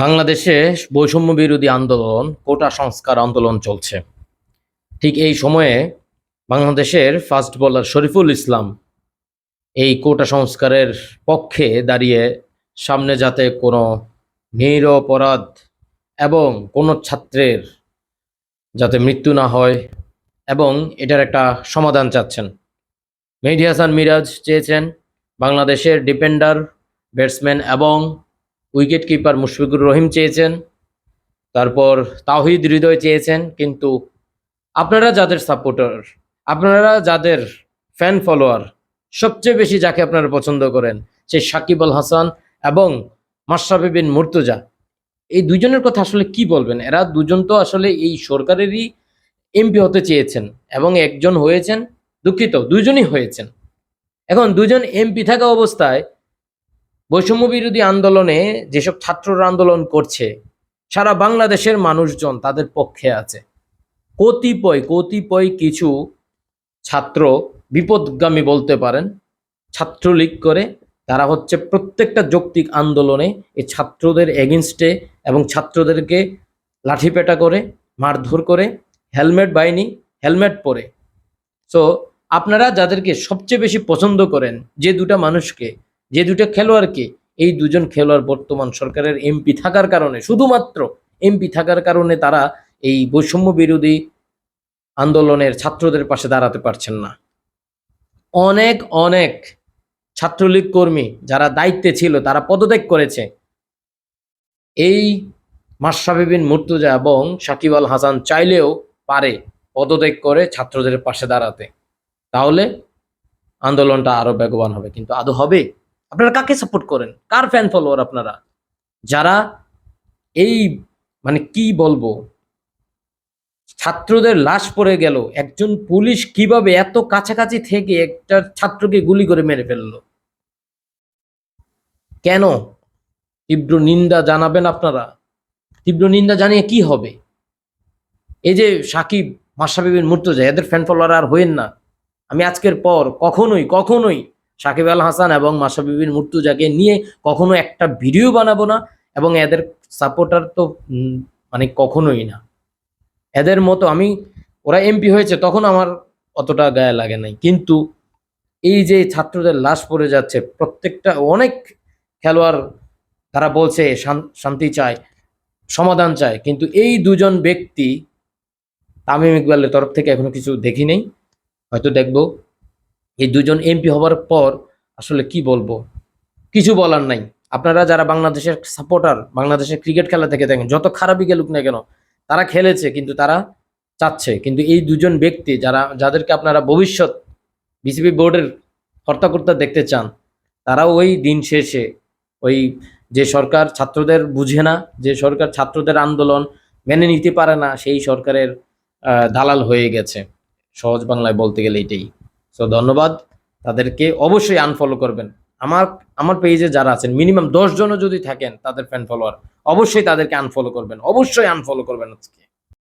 বাংলাদেশে বৈষম্য বিরোধী আন্দোলন, কোটা সংস্কার আন্দোলন চলছে। ঠিক এই সময়ে বাংলাদেশের ফাস্ট বোলার শরীফুল ইসলাম এই কোটা সংস্কারের পক্ষে দাঁড়িয়ে সামনে যাতে কোনো নিরপরাধ এবং কোনো ছাত্রের যাতে মৃত্যু না হয় এবং এটার একটা সমাধান চাচ্ছেন। মেহেদি হাসান মিরাজ চেয়েছেন বাংলাদেশের ডিফেন্ডার, ব্যাটসম্যান এবং উইকেট কিপার মুশফিকুর রহিম চেয়েছেন, তারপর তাহিদ হৃদয় চেয়েছেন, কিন্তু আপনারা যাদের সাপোর্টার আপনারা যাদের ফ্যান ফলোয়ার সবচেয়ে বেশি যাকে আপনারা পছন্দ করেন সে সাকিব আল হাসান এবং মাশরাফি বিন মুর্তজা। এই দুজনের কথা আসলে কি বলবেন? এরা দুজন তো আসলে এই সরকারেরই এমপি হতে চেয়েছেন এবং একজন হয়েছেন দুঃখিত দুজনই হয়েছেন। এখন দুজন এমপি থাকা অবস্থায় বৈষম্য বিরোধী আন্দোলনে যেসব ছাত্ররা আন্দোলন করছে, সারা বাংলাদেশের মানুষজন তাদের পক্ষে আছে। কতিপয় কতিপয় কিছু ছাত্র বিপদগামী বলতে পারেন, ছাত্রলীগ করে তারা হচ্ছে প্রত্যেকটা যৌক্তিক আন্দোলনে এই ছাত্রদের এগেনস্টে এবং ছাত্রদেরকে লাঠিপেটা করে, মারধর করে, হেলমেট বাহিনী, হেলমেট পরে। সো আপনারা যাদেরকে সবচেয়ে বেশি পছন্দ করেন, যে দুটা মানুষকে যে দুটো খেলোয়াড়কে এই দুজন খেলোয়াড় বর্তমান সরকারের এমপি থাকার কারণে, শুধুমাত্র এমপি থাকার কারণে তারা এই বৈষম্য বিরোধী আন্দোলনের ছাত্রদের পাশে দাঁড়াতে পারছেন না। অনেক অনেক ছাত্রলীগ কর্মী যারা দায়িত্বে ছিল, তারা পদত্যাগ করেছে। এই মাশরাফি বিন মুর্তুজা এবং সাকিব আল হাসান চাইলেও পারে পদত্যাগ করে ছাত্রদের পাশে দাঁড়াতে। তাহলে আন্দোলনটা আরও বেগবান হবে। কিন্তু আদৌ হবে? আপনারা কাকে সাপোর্ট করেন? কার ফ্যান ফলোয়ার আপনারা? যারা এই মানে কি বলব? ছাত্রদের লাশ পড়ে গেল, একজন পুলিশ কীভাবে এত কাছাকাছি থেকে একটা ছাত্রকে গুলি করে মেরে ফেলল? কেন? তীব্র নিন্দা জানাবেন আপনারা? তীব্র নিন্দা জানিয়ে কি হবে? এই যে সাকিব মাসাবিবিন মুর্তজা, এদের ফ্যান ফলোয়ার আর হইেন না। আমি আজকের পর কখনোই কখনোই সাকিব আল হাসান এবং মাসাবিবিন মুর্তুজাকে নিয়ে কখনো একটা ভিডিও বানাবো না এবং এদের সাপোর্টার তো মানে কখনোই না। এদের মতো আমি, ওরা এমপি হয়েছে তখন আমার অতটা গায়ে লাগে নাই। কিন্তু এই যে ছাত্রদের লাশ পড়ে যাচ্ছে, প্রত্যেকটা, অনেক খেলোয়াড় তারা বলছে শান্তি চায়, সমাধান চায়। কিন্তু এই দুজন ব্যক্তি, তামিম ইকবালের তরফ থেকে এখনও কিছু দেখি নেই। হয়তো দেখব। এই দুজন এমপি হবার পর আসলে কি বলব? কিছু বলার নাই। আপনারা যারা বাংলাদেশের সাপোর্টার বাংলাদেশের ক্রিকেট খেলা থেকে দেখেন, যত খারাপই গেলুক না কেন, তারা খেলেছে, কিন্তু তারা চাচ্ছে। কিন্তু এই দুজন ব্যক্তি যারা, যাদেরকে আপনারা ভবিষ্যৎ বিসিবি বোর্ডের কর্তাকর্তা দেখতে চান, তারা ওই দিন শেষে ওই যে সরকার ছাত্রদের বুঝে না, যে সরকার ছাত্রদের আন্দোলন মেনে নিতে পারে না, সেই সরকারের দালাল হয়ে গেছে। সহজ বাংলায় বলতে গেলে এটাই। সো ধন্যবাদ। তাদেরকে অবশ্যই আনফলো করবেন। আমার আমার পেজে যারা আছেন মিনিমাম দশ জন যদি থাকেন, তাদের ফ্যান ফলোয়ার অবশ্যই তাদেরকে আনফলো করবেন। অবশ্যই আনফলো করবেন আজকে।